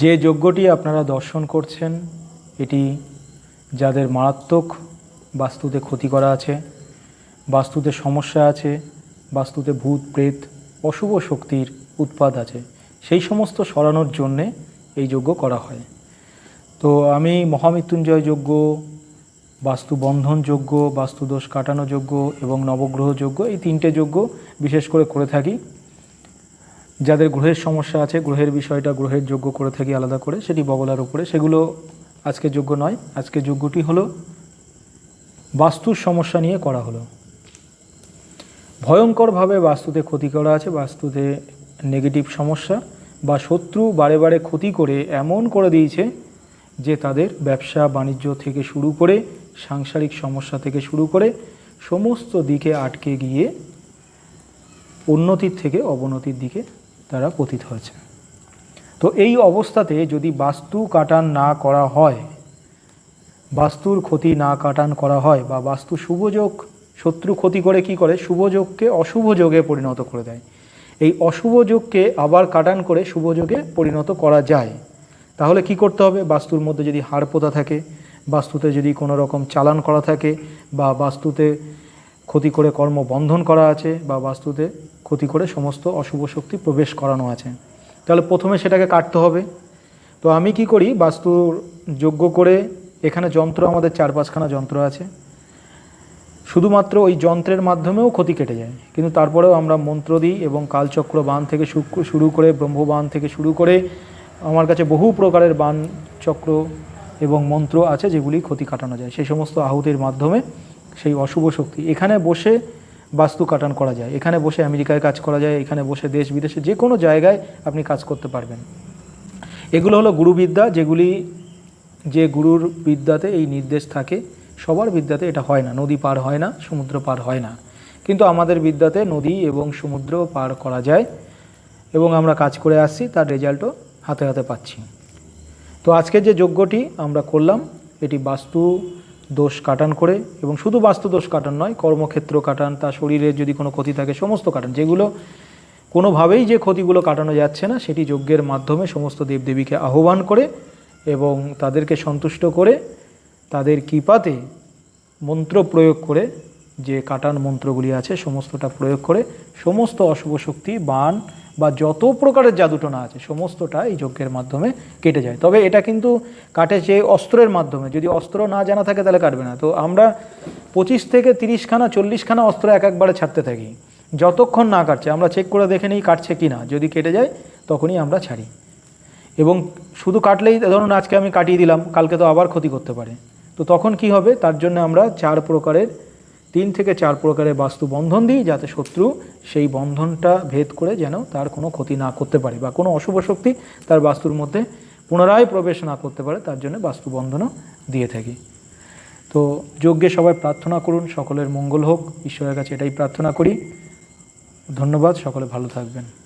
যে যজ্ঞটি আপনারা দর্শন করছেন, এটি যাদের মারাত্মক বাস্তুতে ক্ষতি করা আছে, বাস্তুতে সমস্যা আছে, বাস্তুতে ভূত, প্রেত, অশুভ শক্তির উৎপাদ আছে, সেই সমস্ত সরানোর জন্যে এই যজ্ঞ করা হয়। তো আমি মহামৃত্যুঞ্জয় যজ্ঞ বাস্তু বন্ধন যজ্ঞ বাস্তু দোষ কাটানো যজ্ঞ এবং নবগ্রহ যজ্ঞ, এই তিনটে যজ্ঞ বিশেষ করে করে থাকি। যাদের গ্রহের সমস্যা আছে, গ্রহের বিষয়টা গ্রহের যোগ্য করে থাকি আলাদা করে, সেটি বগলার উপরে। সেগুলো আজকে যোগ্য নয়। আজকে যোগ্যটি হলো বাস্তুর সমস্যা নিয়ে করা হলো। ভয়ঙ্করভাবে বাস্তুতে ক্ষতি করা আছে, বাস্তুতে নেগেটিভ সমস্যা বা শত্রু বারে বারে ক্ষতি করে এমন করে দিয়েছে যে তাদের ব্যবসা, বাণিজ্য থেকে শুরু করে, সাংসারিক সমস্যা থেকে শুরু করে সমস্ত দিকে আটকে গিয়ে উন্নতির থেকে অবনতির দিকে তারা পতিত হয়েছে তো এই অবস্থাতে যদি বাস্তু কাটান না করা হয়, বাস্তুর ক্ষতি না কাটান করা হয় বা বাস্তু শুভযোগ, শত্রু ক্ষতি করে কি করে? শুভযোগকে অশুভ যোগে পরিণত করে দেয়। এই অশুভ যোগকে আবার কাটান করে শুভযোগে পরিণত করা যায়। তাহলে কি করতে হবে? বাস্তুর মধ্যে যদি হাড় পোতা থাকে, বাস্তুতে যদি কোনো রকম চালান করা থাকে, বা বাস্তুতে ক্ষতি করে কর্ম বন্ধন করা আছে, বা বাস্তুতে ক্ষতি করে সমস্ত অশুভ শক্তি প্রবেশ করানো আছে। তাহলে প্রথমে সেটাকে কাটতে হবে। তো আমি কি করি? বাস্তুর যোগ্য করে এখানে যন্ত্র, আমাদের চার পাঁচখানা যন্ত্র আছে। শুধুমাত্র ওই যন্ত্রের মাধ্যমেও ক্ষতি কেটে যায়। কিন্তু তারপরেও আমরা মন্ত্র দিই এবং কালচক্র বান থেকে শুরু করে ব্রহ্মবান থেকে শুরু করে আমার কাছে বহু প্রকারের বান চক্র এবং মন্ত্র আছে যেগুলি ক্ষতি কাটানো যায়। সেই সমস্ত আহুতির মাধ্যমে সেই অশুভ শক্তি। এখানে বসে বাস্তু কাটান করা যায়। এখানে বসে আমেরিকায় কাজ করা যায়, এখানে বসে দেশ বিদেশে যে কোনো জায়গায় আপনি কাজ করতে পারবেন। এগুলো হলো গুরুবিদ্যা, যেগুলি যে গুরুর বিদ্যাতে এই নির্দেশ থাকে, সবার বিদ্যাতে এটা হয় না। নদী পার হয় না, সমুদ্র পার হয় না। কিন্তু আমাদের বিদ্যাতে নদী এবং সমুদ্র পার করা যায় এবং আমরা কাজ করে আসছি, তার রেজাল্টও হাতে হাতে পাচ্ছি। তো আজকে যে যজ্ঞটি আমরা করলাম, এটি বাস্তু দোষ কাটান করে এবং শুধু বাস্তু দোষ কাটান নয়, কর্মক্ষেত্র কাটান, তার শরীরের যদি কোনো ক্ষতি থাকে সমস্ত কাটান। যেগুলো কোনোভাবেই যে ক্ষতিগুলো কাটানো যাচ্ছে না, সেটি যজ্ঞের মাধ্যমে সমস্ত দেবদেবীকে আহ্বান করে এবং তাদেরকে সন্তুষ্ট করে, তাদের কৃপাতে মন্ত্র প্রয়োগ করে যে কাটান মন্ত্রগুলি আছে, সমস্তটা প্রয়োগ করে সমস্ত অশুভ শক্তি বান বা যত প্রকারের জাদুটনা আছে, সমস্তটা এই যজ্ঞের মাধ্যমে কেটে যায়। তবে এটা কিন্তু কাটে যে অস্ত্রের মাধ্যমে। যদি অস্ত্র না জানা থাকে, তাহলে কাটবে না। তো আমরা পঁচিশ থেকে তিরিশখানা, চল্লিশখানা অস্ত্র এক একবারে ছাড়তে থাকি। যতক্ষণ না কাটছে, আমরা চেক করে দেখে নিই কাটছে কি না যদি কেটে যায়, তখনই আমরা ছাড়ি। এবং শুধু কাটলেই, ধরুন আজকে আমি কাটিয়ে দিলাম, কালকে তো আবার ক্ষতি করতে পারে। তো তখন কি হবে? তার জন্য আমরা চার প্রকারের তিন থেকে চার প্রকারের বাস্তু বন্ধন দিই যাতে শত্রু সেই বন্ধনটা ভেদ করে যেন তার কোনো ক্ষতি না করতে পারে বা কোনো অশুভ শক্তি তার বাস্তুর মধ্যে পুনরায় প্রবেশ না করতে পারে, তার জন্য বাস্তু বন্ধনও দিয়ে থাকি। তো যজ্ঞে সবাই প্রার্থনা করুন, সকলের মঙ্গল হোক, ঈশ্বরের কাছে এটাই প্রার্থনা করি। ধন্যবাদ, সকলে ভালো থাকবেন।